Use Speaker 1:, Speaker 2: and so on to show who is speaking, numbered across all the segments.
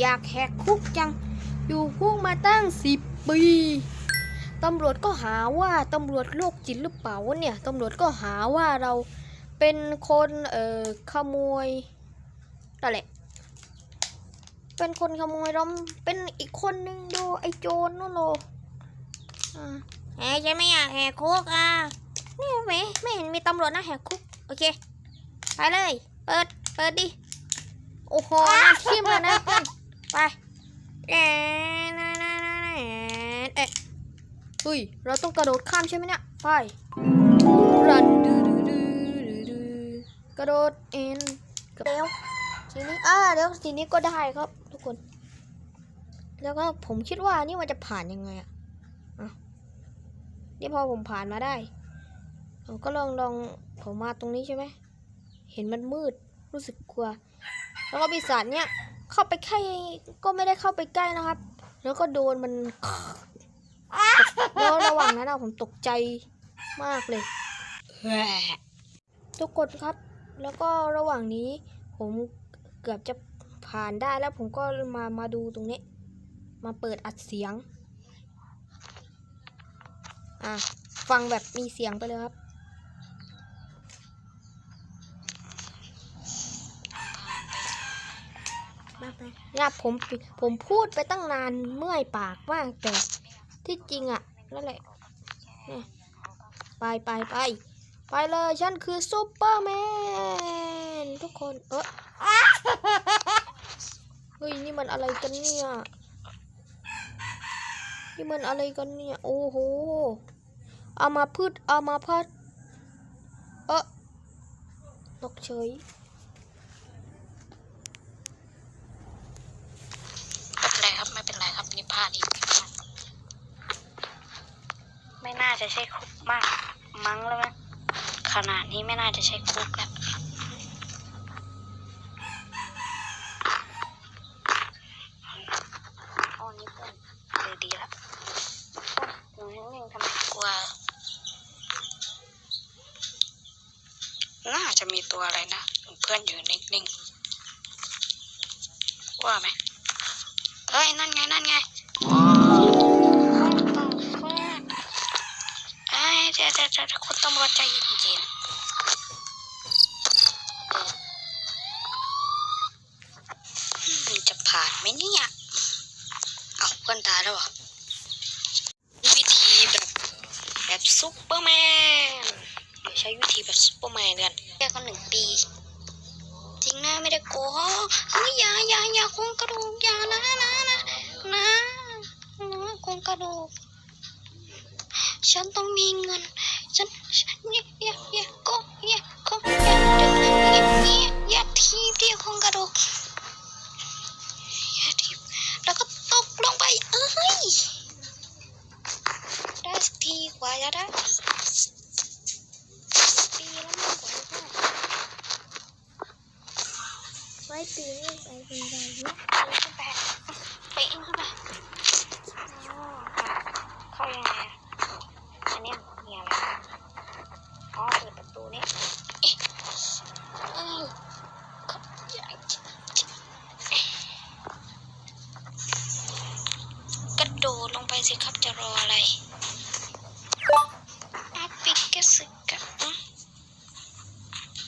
Speaker 1: อยากแหกคุกจัง อยู่คุกมาตั้งสิบปีตำรวจก็หาว่าตำรวจโรคจิตหรือเปล่าวะเนี่ยตำรวจก็หาว่าเราเป็นคนเอ่อขโมยนั่นแหละ เป็นคนขโมยเราเป็นอีกคนนึงดูไอ้โจรนู่นโลแหมฉันไม่อยากแหกคุกอะนี่ไหมไม่เห็นมีตำรวจนะแหกคุกโอเคไปเลย เปิดเปิดดิโอ้โหน่าทิ่มเลยนะเพื่อน ไปแอนนะนะนะนเอ๊ะเฮ้ย เราต้องกระโดดข้ามใช่ไหมเนี่ย ไปรันดูดูดูดูดูกระโดดเอ็นเดี๋ยวทีนี้อ่าเดี๋ยวทีนี้ก็ได้ครับ ทุกคน แล้วก็ผมคิดว่านี่มันจะผ่านยังไงอะอะนี่พอผมผ่านมาได้ผมก็ลองลองผมมาตรงนี้ใช่ไหม เห็นมันมืดรู้สึกกลัว แล้วก็ปีศาจเนี่ย เข้าไปใกล้ก็ไม่ได้เข้าไปใกล้นะครับ แล้วก็โดนมันแล้วระหว่างนั้นอะผมตกใจมากเลย ทุกคนครับ แล้วก็ระหว่างนี้ ผมเกือบจะผ่านได้แล้วผมก็มามาดูตรงนี้ มาเปิดอัดเสียง อะ ฟังแบบมีเสียงไปเลยครับ เนี่ยผมผมพูดไปตั้งนานเมื่อยปากมากแต่ที่จริงอะ่ะนั่นแหละไปไปไปไปเลยฉันคือซูเปอร์แมนทุกคนเออเฮ้ยนี่มันอะไรกันเนี่ยนี่มันอะไรกันเนี่ยโอ้โหเอามาพืชเอามาพัดเออตกเฉย
Speaker 2: ไม่เป็นไรครับไม่เป็นไรครับนี่พลาดอีก ไม่น่าจะใช่คุกมาก มั้งแล้วมั้งขนาดนี้ไม่น่าจะใช่คุกแล้วอ๋อนี่เพื่อนเออดีละหนูนิ่งทำไมกลัว น่าจะมีตัวอะไรนะเพื่อนอยู่นิ่งๆว่าไหมเฮ้ย นั่นไง นั่นไง ดี๋ยวเดี๋ยวเดี๋ยวคุณตำรวจใจเย็นๆจะผ่านไหมเนี่ยเอาเพื่อนตายแล้วอวิธีแบบแบบซุปเปอร์แมนเดี๋ยวใช้วิธีแบบซุปเปอร์แมนกันแค่กันหนึ่งปี จริงนะไม่ได้โกหกเฮ้ยอย่าอย่าอย่าโครงกระดูกอย่านะนะนะนะนะโครงกระดูก ฉันต้องมีเงิน ฉันฉันอย่าอย่าอย่าโกอย่าโกอย่าดึงอย่าอย่าอย่าทีบที่โคงกระดกอย่าทีบแล้วก็ตกลงไปเอ้ยได้สักทีกว่าจะได้ปีแล้วมันกว่าจะได้
Speaker 1: ไว้ปีนไปเป็นไรเยอะ
Speaker 2: เข้าไปไปเองเข้าไปอ๋อเข้ายังไง ออะไรอาปิกกระสึกกะ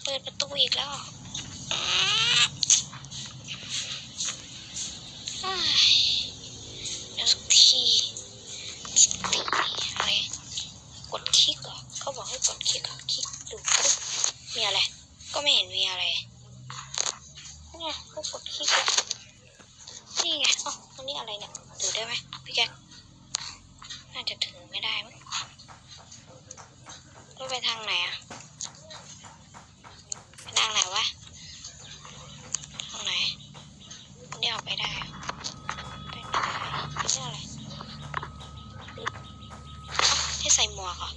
Speaker 2: เปิดประตูอีกแล้วเหรออืมเอ้ยเดี๋ยวสักทีสักทีอะไรกดคลิกเหรอเขาบอกให้กดคลิกเหรอคลิกดูปุ๊บมีอะไร ก็ไม่เห็นมีอะไรเนี่ยก็กดคลิกนี่ไงอ๋ออันนี้อะไรเนี่ยถือได้ไหมพี่แก น่าจะถือไม่ได้มั้งแล้ไปทางไหนอะไปทางไหนวะ ทางไหนอันนี่ออกไปได้ไปไม่ได้ไม่ได้อะไรให้ใส่หมวกเหรอ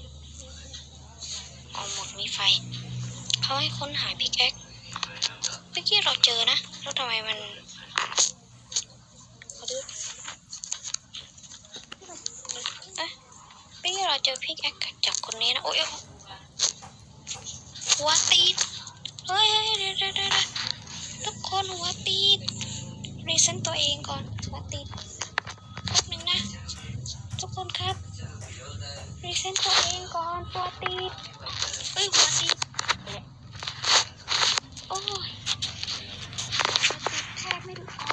Speaker 2: เอาหมวกมีไฟ เขาให้ค้นหาพิกแอคเมื่อกี้เราเจอนะ แล้วทำไมมันขอดูเอ๊ะ เมื่อกี้เราเจอพิกแอคจากคนนี้นะโอ้ยหัวตีดเฮ้ยเดี๋ยวเดี๋ยวเดะทุกคนหัวตีดรีเซ็ตตัวเองก่อนหัวติดแป๊บนึงนะ ทุกคนครับรีเซ็ตตัวเองก่อนตัวติดเอ้ยหัวติดโอ้ยหัวติดแทบไม่อ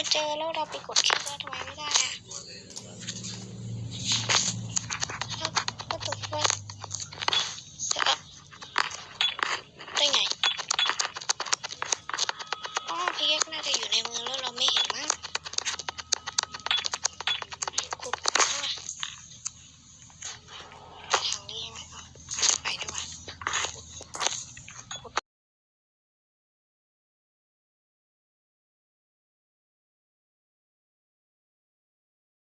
Speaker 2: เราเจอแล้วเราไปกดคลิกแล้วทำไมไม่ได้อะ